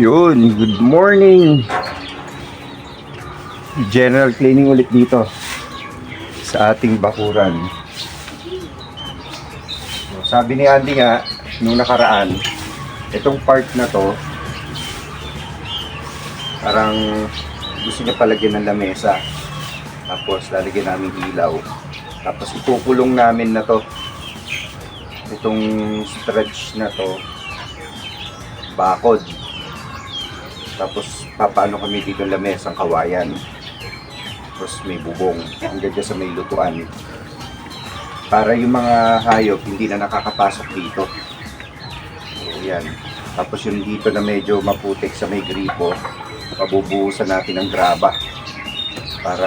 Yun, good morning. General cleaning ulit dito sa ating bakuran. Sabi ni Andy nga, nung nakaraan, itong part na to, parang gusto niya palagyan ng lamesa. Tapos lalagyan namin ilaw. Tapos ikukulong namin na to. Itong stretch na to, bakod. Tapos papaano kami dito lamesang kawayan. Tapos may bubong hanggang dyan sa may lutuan. Para yung mga hayop hindi na nakakapasok dito. So. Tapos yung dito na medyo maputik sa may gripo, pabubuhusan natin ng graba para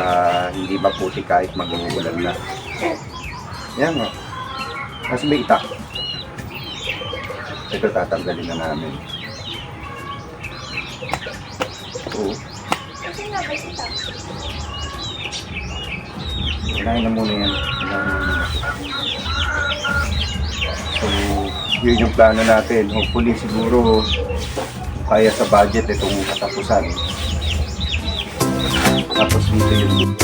hindi maputik kahit mag-uulan na. Yan o. Kasi may itak. Ito tatanggalin na namin. Oo. Kinain na muna yan. Kinain na muna. So, yun yung plano natin. Hopefully, siguro, kaya sa budget itong katapusan. Tapos dito yung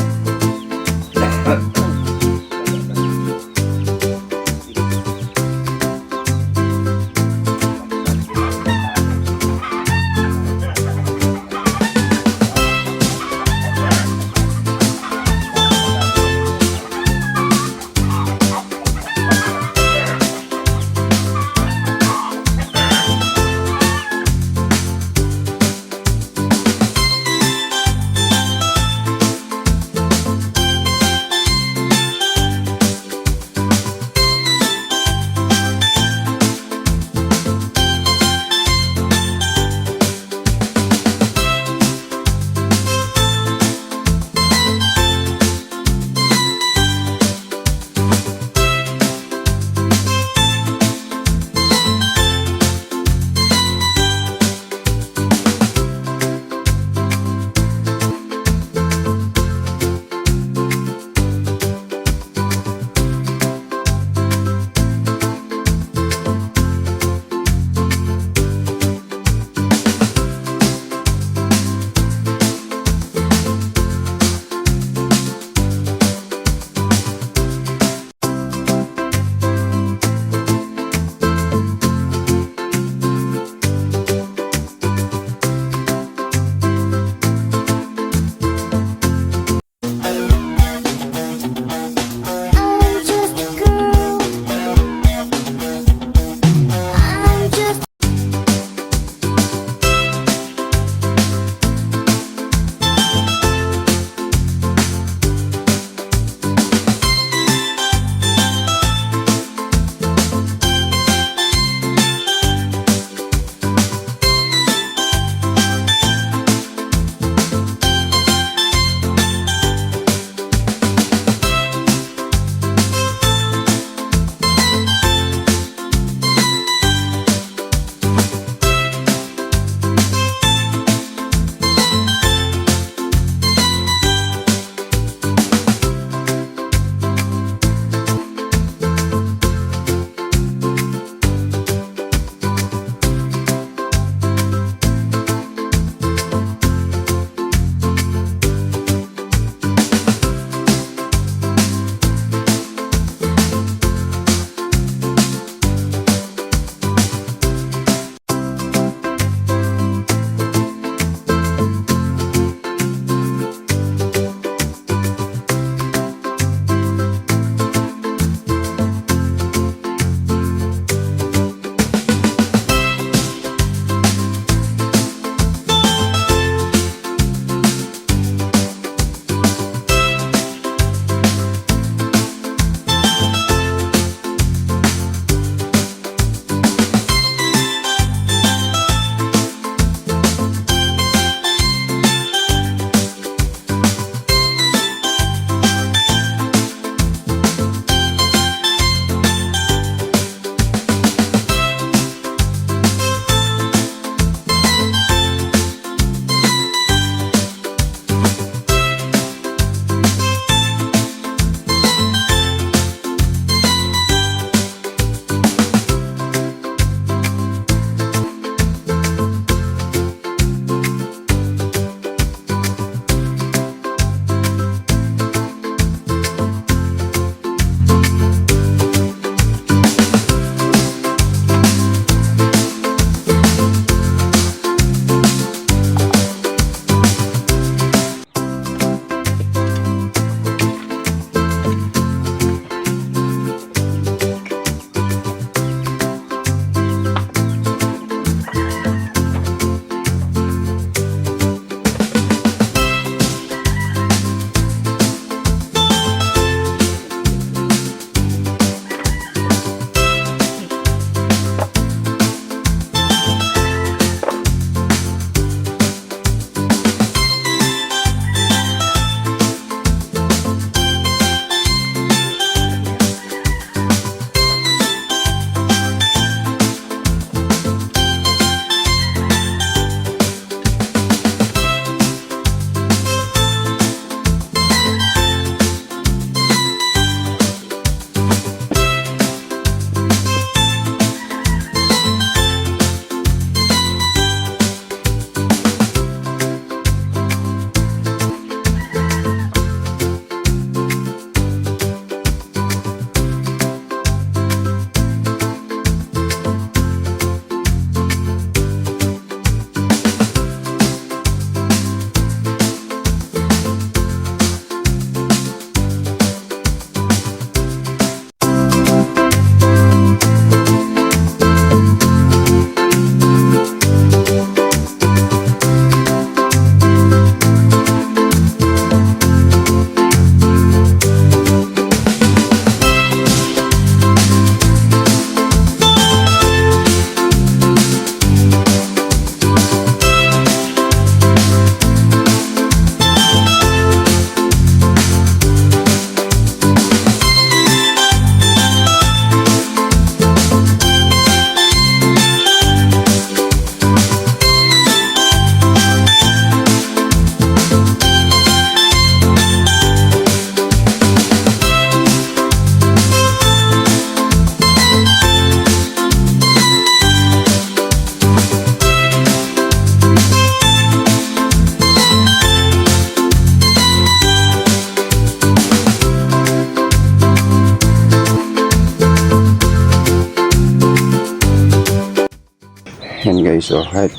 guys, oh, kahit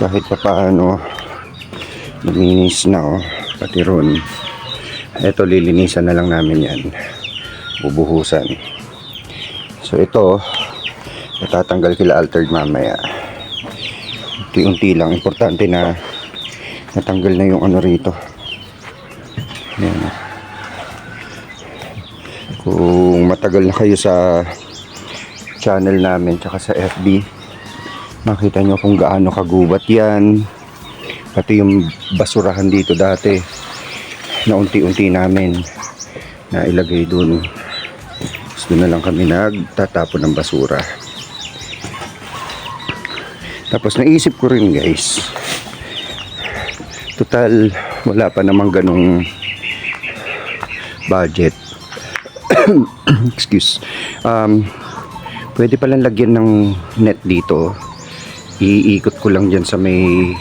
kahit pa paano luminis na oh, pati ron. Ito lilinisan na lang namin yan. Bubuhusan. So ito, natatanggal kila altered mamaya. Unti-unti lang. Importante na natanggal na yung ano rito. Yan. Kung matagal na kayo sa channel namin tsaka sa FB, makita nyo kung gaano kagubat yan. Pati yung basurahan dito dati na unti-unti namin na ilagay dun. Doon na lang kami nagtatapon ng basura. Tapos naisip ko rin guys, total wala pa namang ganong budget. Excuse. Um, pwede palang lagyan ng net dito. Iikot ko lang dyan sa may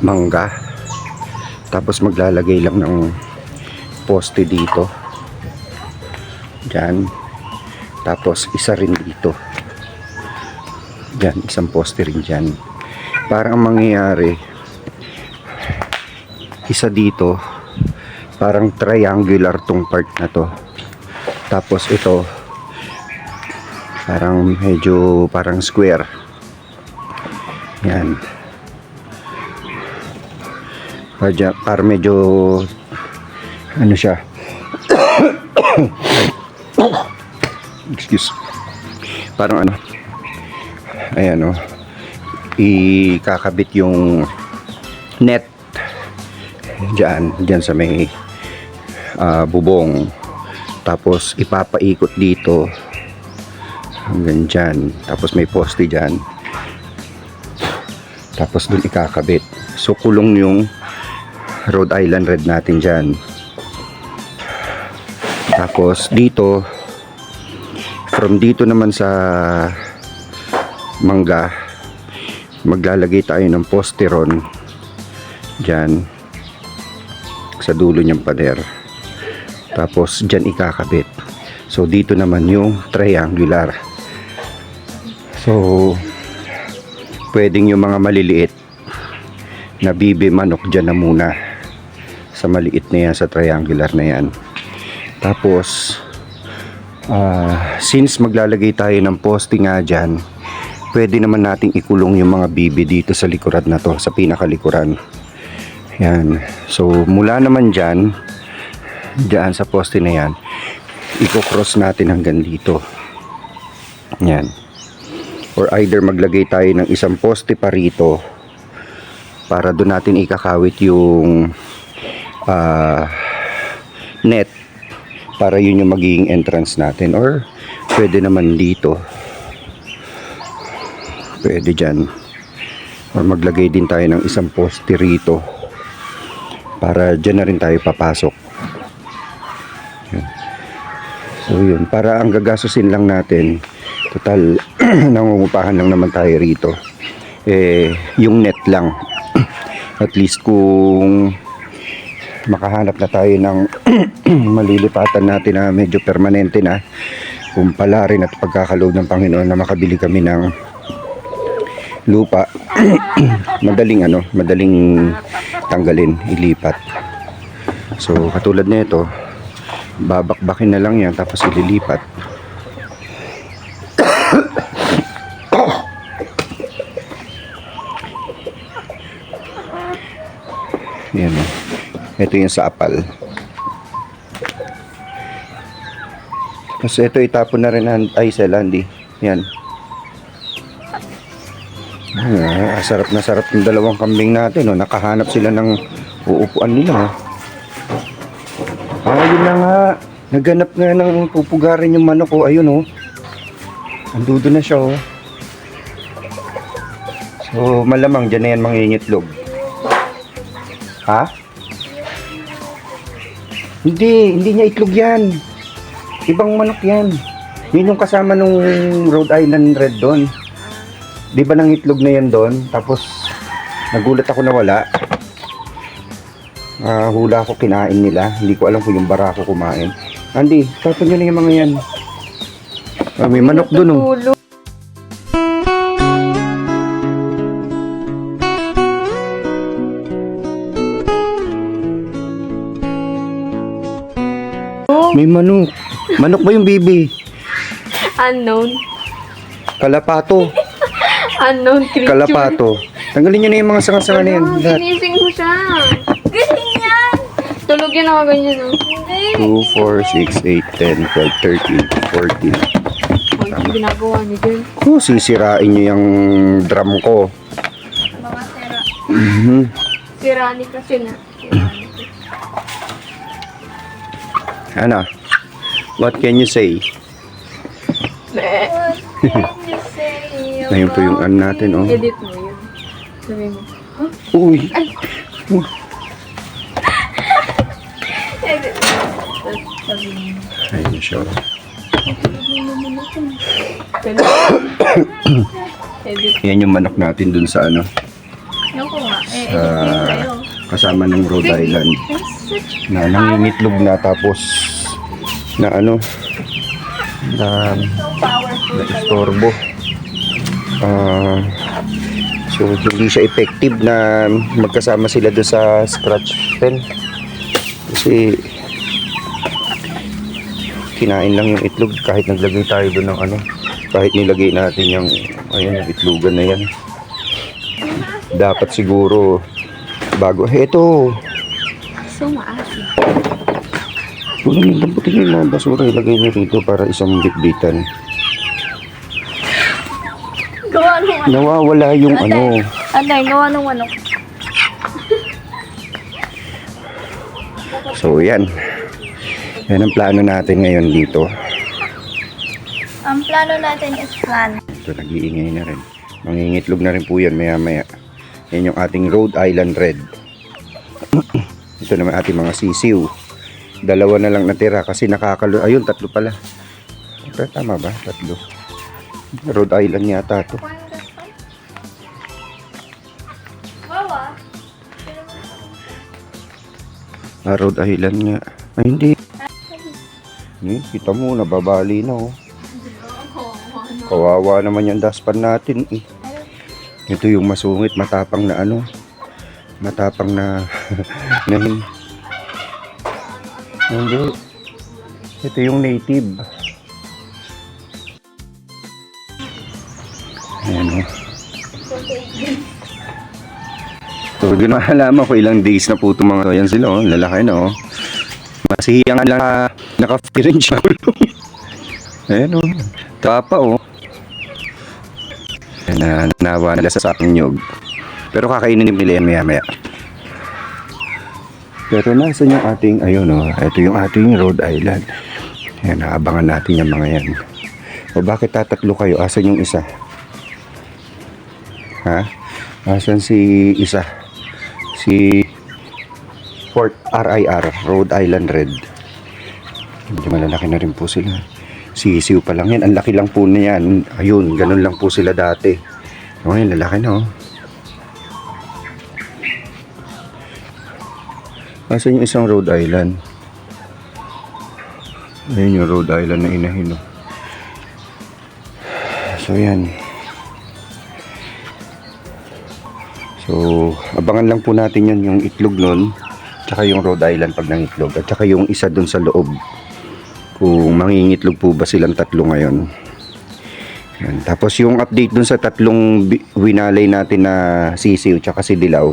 mangga. Tapos maglalagay lang ng poste dito. Diyan. Tapos isa rin dito. Diyan, isang poste rin dyan. Parang ang mangyayari, isa dito, parang triangular tong part na to. Tapos ito, parang medyo parang square. Yan. Para, para medyo ano siya? Excuse. Parang ano? Ayan o ikakabit yung net dyan dyan sa may ah, bubong. Tapos ipapaikot dito hanggang dyan. Tapos may poste dyan. Tapos dun ikakabit. So kulong yung Rhode Island Red natin dyan. Tapos dito from dito naman sa mangga maglalagay tayo ng posteron dyan sa dulo niyang pader. Tapos dyan ikakabit. So dito naman yung triangular so pwedeng yung mga maliliit na bibi manok dyan na muna sa maliit na yan sa triangular na yan. Tapos ah, since maglalagay tayo ng poste nga dyan pwede naman nating ikulong yung mga bibi dito sa likuran na to sa pinakalikuran. Yan. So mula naman dyan dyan sa poste na yan i-cross natin hanggang dito. Yan or either maglagay tayo ng isang poste pa rito para doon natin ikakawit yung ah, net para yun yung magiging entrance natin. Or pwede naman dito. Pwede dyan. Or maglagay din tayo ng isang poste rito para dyan na rin tayo papasok. So yun. Para ang gagastusin lang natin total nangungupahan lang naman tayo rito. Eh yung net lang. At least kung makahanap na tayo ng malilipatan natin na medyo permanente na kung pala rin at pagkakaloob ng Panginoon na makabili kami ng lupa madaling ano madaling tanggalin ilipat. So katulad nito babakbakin na lang yan tapos ililipat yan o. ito yung sa apal tapos ito itapon na rin ay sa landi yan Ah, sarap na sarap ng dalawang kambing natin. Oh. Nakahanap sila ng uupuan nila. Oh. Ah, yun na nga. Naganap nga ng pupugarin yung manok ko. Ayun oh. Andudo na siya oh. So, malamang dyan na yan mangingitlog. Ha? Hindi, hindi niya itlog yan. Ibang manok yan. Yun yung kasama nung Rhode Island Red doon. Di ba nang itlog na yan doon? Tapos, nagulat ako na wala. Ah, hula ko kinain nila. Hindi ko alam kung yung bara ko kumain. Andy, tapon nyo na yung mga yan. Ah, may manok doon oh. May manok. Manok ba yung bibi? Unknown. Kalapato. Unknown creature. Kalapato. Tanggalin nyo na yung mga sanga-sanga na yan. Ano, Lahat. ginising mo siya. Galing yan. Tulog yan ako ganyan, oh. Hindi. 2, 4, 6, 8, 10, 12, 13, 14. Oh, yung ginagawa niyo dyan. Oh, sisirain nyo yung drum ko. Mga sira. Mhm. Sirani kasi na. Ano? What can you say? Ngayon po yung ano natin, oh. Edit mo yun. Sabi mo. Uy! Edit mo. Tapos sabi mo. Ayun siya. Edit. Yan yung manok natin dun sa ano, Yung ko nga. Eh, edit kayo. Kasama ng Rhode Island. Na nangingitlog na tapos na ano, na na istorbo. Ah, so hindi siya effective na magkasama sila doon sa scratch pen. Kasi kinain lang yung itlog kahit naglagay tayo doon ng ano, kahit nilagay natin yung ayun yung itlogan na yan. Dapat siguro bago eto So maasim. Puno yung lamputin yung mga basura ilagay nyo rito para isang bitbitan. Gawa ng ano. Nawawala yung ano. Anday, gawa ng manok. So yan. Yan ang plano natin ngayon dito. Ang plano natin is plan. Ito nag-iingay na rin. Mangingitlog na rin po yan maya maya. Yan yung ating Rhode Island Red. Ito naman ating mga sisiw. Dalawa na lang natira kasi nakakalo. Ayun, tatlo pala. Ito, tama ba? Tatlo. Rhode Island yata to. Ah, Rhode Island nga. Ay, hindi. Hmm, kita mo, nababali na oh. Kawawa naman yung daspan natin eh. Ito yung masungit, matapang na ano. Matapang na... hin- hindi. Ito yung native. Ayan oh. So, hindi na malaman ko ilang days na po itong mga to. Yan sila, oh. Lalaki na, oh. Masihiyang lang na naka-free siya. Ayan, oh. Tapa, oh. Na nawa nila sa aking nyog. Pero kakainin nila yan maya maya. Pero nasa yung ating, ayun, oh. Ito yung ating Rhode Island. Ayan, naabangan natin yung mga yan. O bakit tatatlo kayo? Asan yung isa? Ha? Asan si isa? Si Fort RIR, Rhode Island Red. Medyo malalaki na rin po sila. Sisiw pa lang yan. Ang laki lang po na yan. Ayun, ganun lang po sila dati. Ngayon, lalaki na oh. Asan yung isang Rhode Island? Ayun yung Rhode Island na inahin oh. So yan. So, abangan lang po natin yan yung itlog nun. Tsaka yung Rhode Island pag nangitlog. At tsaka yung isa dun sa loob. Mangingitlog po ba silang tatlo ngayon. Yan. Tapos yung update dun sa tatlong winalay natin na sisiw tsaka si Dilaw.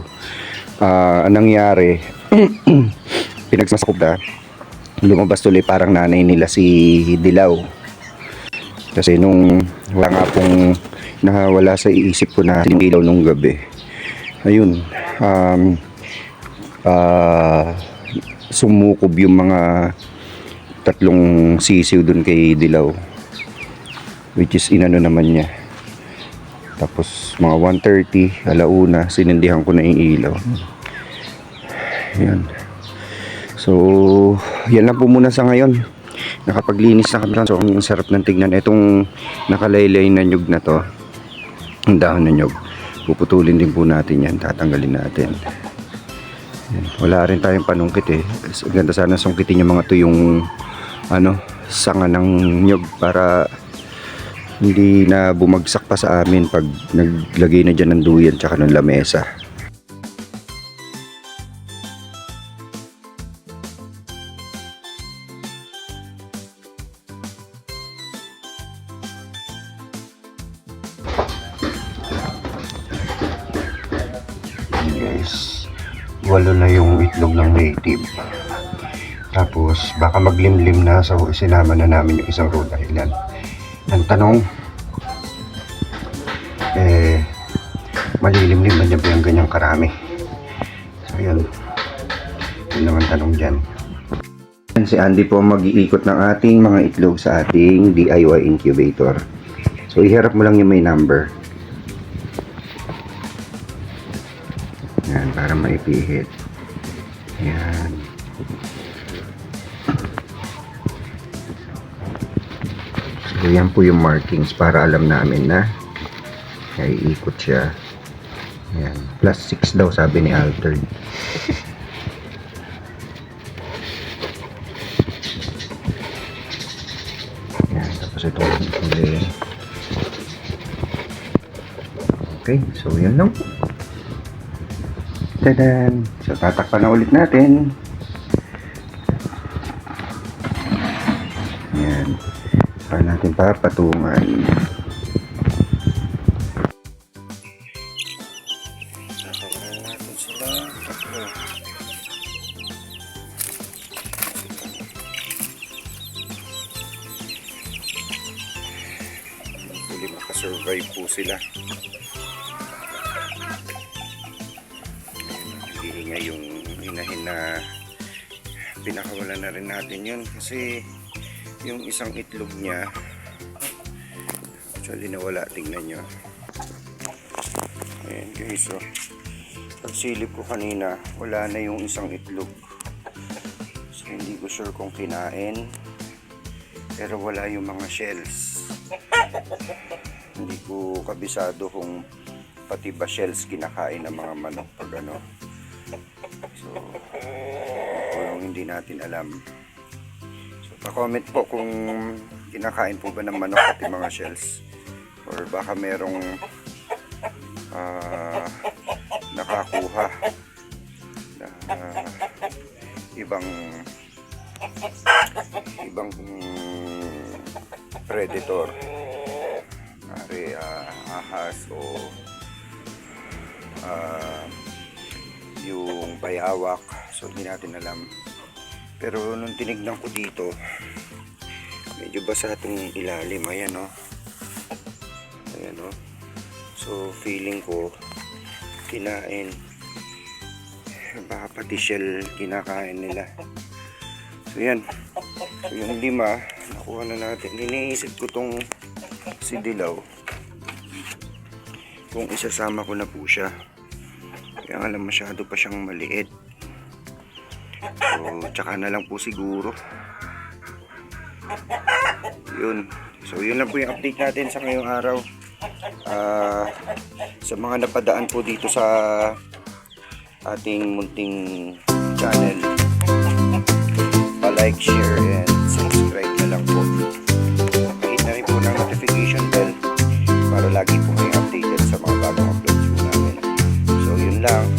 Ah, anong nangyari, pinagsasakop na, lumabas tuloy parang nanay nila si Dilaw. Kasi nung wala nga pong nakawala sa iisip ko na yung ilaw nung gabi. Ayun, um, ah, sumukob yung mga tatlong sisiw dun kay Dilaw. Which is inano naman niya. Tapos mga 1.30, alauna, sinindihan ko na yung ilaw. Yan. So, yan lang po muna sa ngayon. Nakapaglinis na kami. So, ang sarap ng tignan. Itong nakalaylay na nyug na to, ang dahon na nyug, puputulin din po natin yan. Tatanggalin natin. Yan. Wala rin tayong panungkit eh. Ganda sana sungkitin yung mga to yung ano sanga ng nyog para hindi na bumagsak pa sa amin pag naglagay na dyan ng duyan tsaka ng lamesa Yes. Walo na yung itlog ng native. Baka maglimlim na so sinama na namin yung isang Rhode Island. Ang tanong, eh, malilimlim na niya ba yung ganyang karami? So, yun. Yun naman tanong dyan. Si Andy po mag-iikot ng ating mga itlog sa ating DIY incubator. So, iharap mo lang yung may number. Yan, para maipihit. Yan. So, yan po yung markings para alam namin na ay ikot siya. Yan. Plus 6 daw sabi ni Alter. Yan. Tapos ito. Okay. So, yun lang. Tadan! So, tatakpan na ulit natin. Natin papatungan. Sakawalan natin sila. Tatlo. Hopefully makasurvive po sila. Hihinga yung hinahin na pinakawalan na rin natin yun kasi yung isang itlog niya actually nawala tingnan nyo. Ayan guys so pagsilip ko kanina wala na yung isang itlog. So hindi ko sure kung kinain. Pero wala yung mga shells. Hindi ko kabisado kung pati ba shells kinakain ng mga manok pag ano. So kung hindi natin alam. So pa-comment po kung kinakain po ba ng manok pati mga shells or baka merong ah, nakakuha na ibang ibang predator. Mari ahas o ah, yung bayawak. So hindi natin alam. Pero nung tinignan ko dito medyo basa itong ilalim. Ayan o ayan o so feeling ko kinain. Baka pati shell kinakain nila. So yan. So yung lima nakuha na natin. Iniisip ko tong si Dilaw. Kung isasama ko na po siya. Kaya lang masyado pa siyang maliit. So tsaka na lang po siguro. Yun. So yun lang po yung update natin sa ngayong araw uh, sa mga napadaan po dito sa ating munting channel pa-like, share, and subscribe na lang po. Pakit na rin po ng notification bell para lagi po kayo updated sa mga bagong uploads namin. So yun lang.